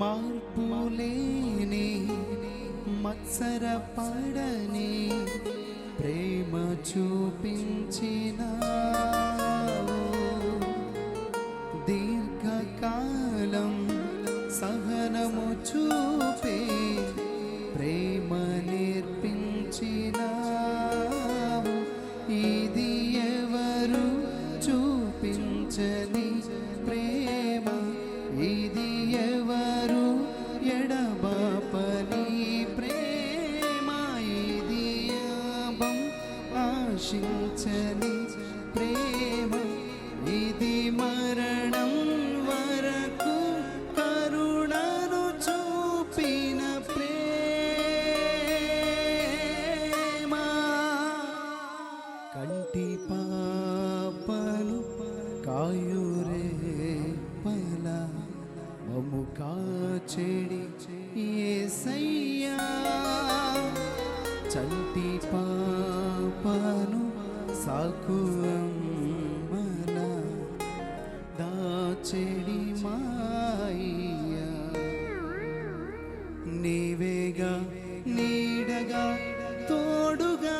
మార్పులేని మత్సర పడని ప్రేమ చూపించిన దీర్ఘకాలం సహనము చూపే ప్రేమ నేర్పించిన ఇది ఎవరు చూపించని ప్రేమ ఇది ఆశించని ప్రేమ ఇది మరణం వరకు కరుణను చూపిన ప్రేమ. కంటి పాపలు కాయురే పల మము కాచెడి ఏసయ్యా. చంటి పాపను సాకువమ్మన దాచెడి మాయ నీవేగా నీడగా తోడుగా